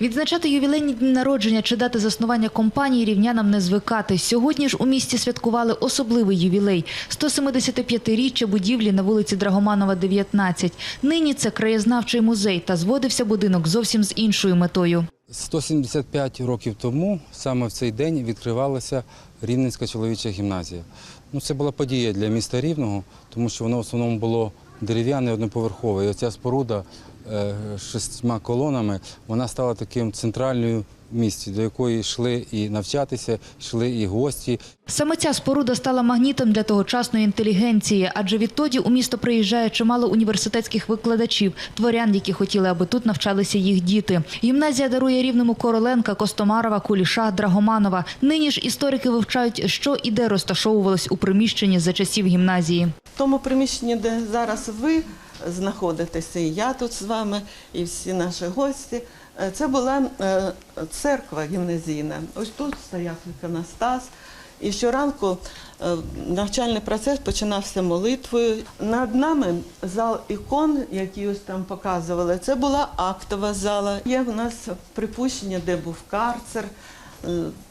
Відзначати ювілейні дні народження чи дати заснування компанії рівнянам не звикати. Сьогодні ж у місті святкували особливий ювілей – 175-річчя будівлі на вулиці Драгоманова, 19. Нині це краєзнавчий музей та зводився будинок зовсім з іншою метою. 175 років тому, саме в цей день, відкривалася Рівненська чоловіча гімназія. Ну, це була подія для міста Рівного, тому що воно в основному було дерев'яне одноповерхове. І оця споруда шістьма колонами, вона стала таким центральною в місті, до якої йшли і навчатися, йшли і гості. Саме ця споруда стала магнітом для тогочасної інтелігенції, адже відтоді у місто приїжджає чимало університетських викладачів, творян, які хотіли, аби тут навчалися їх діти. Гімназія дарує рівному Короленка, Костомарова, Куліша, Драгоманова. Нині ж історики вивчають, що і де розташовувалось у приміщенні за часів гімназії. В тому приміщенні, де зараз ви знаходитеся, і я тут з вами, і всі наші гості. е, Це була е, церква гімназійна. Ось тут стояв іконостас. І щоранку е, навчальний процес починався молитвою. Над нами зал ікон, які ось там показували. Це була актова зала. Є в нас припущення, де був карцер.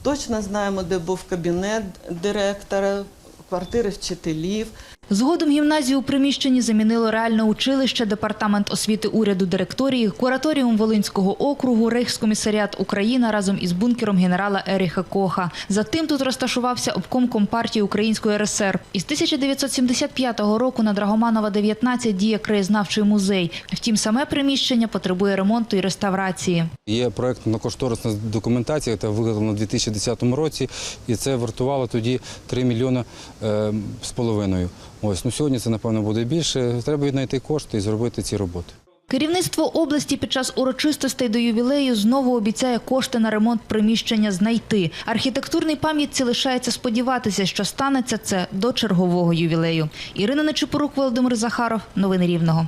Точно знаємо, де був кабінет директора, квартири вчителів. Згодом гімназію у приміщенні замінило реальне училище, департамент освіти уряду директорії, кураторіум Волинського округу, Рейхскомісаріат Україна разом із бункером генерала Еріха Коха. Затим тут розташувався обком Компартії Української РСР. Із 1975 року на Драгоманова 19 діє краєзнавчий музей. Втім, саме приміщення потребує ремонту і реставрації. Є проєктно-кошторисна документація, яка виготовлена у 2010 році, і це вартувало тоді 3 мільйони е, з половиною. Ось ну сьогодні це напевно буде більше. Треба віднайти кошти і зробити ці роботи. Керівництво області під час урочистостей до ювілею знову обіцяє кошти на ремонт приміщення знайти. Архітектурній пам'ятці лишається сподіватися, що станеться це до чергового ювілею. Ірина Нечипорук, Володимир Захаров. Новини Рівного.